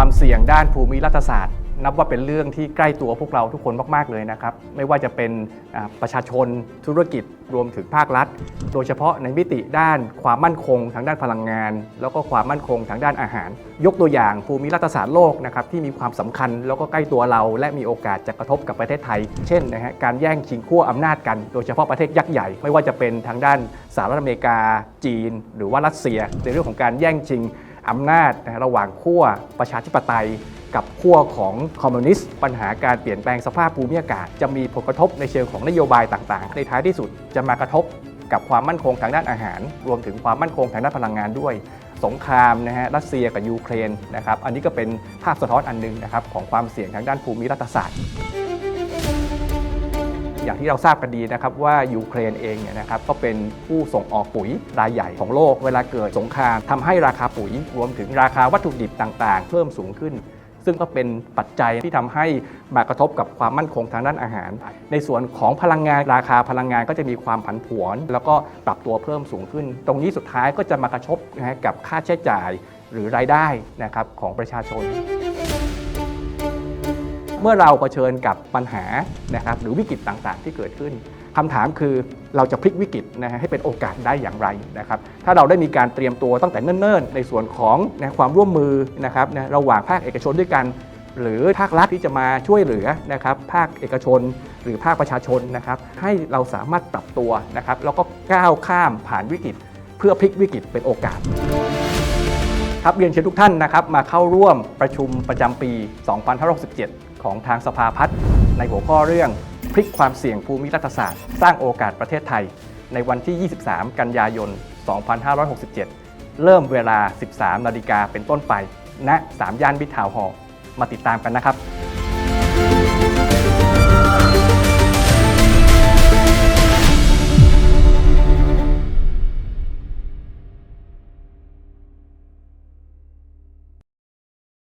ความเสี่ยงด้านภูมิรัฐศาสตร์ นับว่าเป็นเรื่องที่ใกล้ตัวพวกเราทุกคนมาก ๆ เลยนะครับ ไม่ว่าจะเป็นประชาชนธุรกิจรวมถึงภาครัฐ โดยเฉพาะในมิติด้านความมั่นคง ทางด้านพลังงาน แล้วก็ความมั่นคงทางด้านอาหาร ยกตัวอย่างภูมิรัฐศาสตร์โลกนะครับที่มีความสำคัญแล้วก็ใกล้ตัวเรา และมีโอกาสจะกระทบกับประเทศไทย เช่นนะฮะการแย่งชิงขั้วอำนาจกัน โดยเฉพาะประเทศยักษ์ใหญ่ ไม่ว่าจะเป็นทางด้านสหรัฐอเมริกา จีน หรือว่ารัสเซีย ในเรื่องของการแย่งชิง อำนาจนะระหว่างขั้วประชาธิปไตย กับขั้วของคอมมิวนิสต์ปัญหาการเปลี่ยนแปลงสภาพภูมิอากาศ จะมีผลกระทบในเชิงของนโยบายต่างๆ ในท้ายที่สุดจะมากระทบกับความมั่นคงทางด้านอาหาร รวมถึงความมั่นคงทางด้านพลังงานด้วย สงครามนะฮะรัสเซียกับยูเครนนะครับอันนี้ก็เป็นภาพสะท้อนอันหนึงนะครับของความเสี่ยงทางด้านภูมิรัฐศาสตร์ อย่างที่เราทราบกันดีนะครับว่ายูเครนเองเนี่ยนะครับก็เป็นผู้ส่งออกปุ๋ยรายใหญ่ของโลก เวลาเกิดสงครามทำให้ราคาปุ๋ยรวมถึงราคาวัตถุดิบต่างๆ เพิ่มสูงขึ้น ซึ่งก็เป็นปัจจัยที่ทำให้มากระทบกับความมั่นคงทางด้านอาหาร ในส่วนของพลังงานราคาพลังงานก็จะมีความผันผวน แล้วก็ปรับตัวเพิ่มสูงขึ้น ตรงนี้สุดท้ายก็จะมากระทบนะฮะกับค่าใช้จ่ายหรือรายได้นะครับของประชาชน เมื่อเราเผชิญกับปัญหานะครับหรือวิกฤตต่างๆ ที่เกิดขึ้นคำถามคือเราจะพลิกวิกฤตนะฮะให้เป็นโอกาสได้อย่างไรนะครับถ้าเราได้มีการเตรียมตัวตั้งแต่เนิ่นๆ ในส่วนของนะความร่วมมือนะครับนะระหว่างภาคเอกชนด้วยกัน หรือภาครัฐที่จะมาช่วยเหลือนะครับภาคเอกชน หรือภาคประชาชนนะครับให้เราสามารถปรับตัวนะครับแล้วก็ก้าวข้ามผ่านวิกฤต เพื่อพลิกวิกฤตเป็นโอกาสครับเรียนเชิญทุกท่านนะครับมาเข้าร่วมประชุมประจำปี 2567 ของทางสภาพัฒน์ในหัวข้อเรื่องพลิกความเสี่ยงภูมิรัฐศาสตร์ สร้างโอกาสประเทศไทย ในวันที่ 23 กันยายน 2567 เริ่มเวลา 13 นาฬิกาเป็นต้นไปณ 3 ย่านบิทาวน์ฮอลล์มาติดตามกันนะครับ